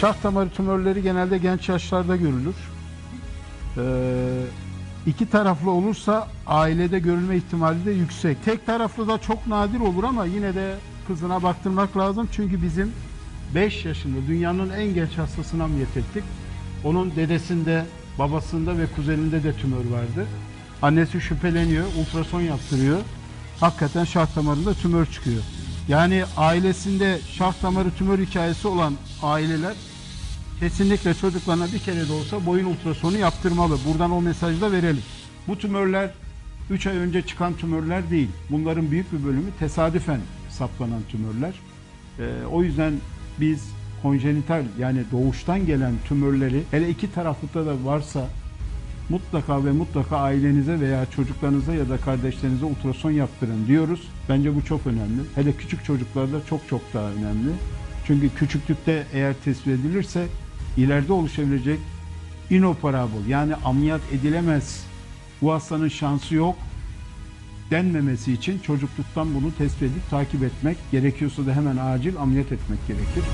şah damarı tümörleri genelde genç yaşlarda görülür. Ee, iki taraflı olursa ailede görülme ihtimali de yüksek. Tek taraflı da çok nadir olur ama yine de kızına baktırmak lazım. Çünkü bizim 5 yaşında dünyanın en genç hastasını ameliyat ettik. Onun dedesinde, babasında ve kuzeninde de tümör vardı. Annesi şüpheleniyor, ultrason yaptırıyor. Hakikaten şah damarında tümör çıkıyor. Yani ailesinde şah damarı tümör hikayesi olan aileler kesinlikle çocuklarına bir kere de olsa boyun ultrasonu yaptırmalı. Buradan o mesajı da verelim. Bu tümörler 3 ay önce çıkan tümörler değil. Bunların büyük bir bölümü tesadüfen saptanan tümörler. Ee, o yüzden biz konjenital yani doğuştan gelen tümörleri hele iki taraflıkta da varsa mutlaka ve mutlaka ailenize veya çocuklarınıza ya da kardeşlerinize ultrason yaptırın diyoruz. Bence bu çok önemli. Hele küçük çocuklarda çok çok daha önemli. Çünkü küçüklükte eğer tespit edilirse ileride oluşabilecek inoperable yani ameliyat edilemez bu hastanın şansı yok denmemesi için çocukluktan bunu tespit edip takip etmek gerekiyorsa da hemen acil ameliyat etmek gerekir.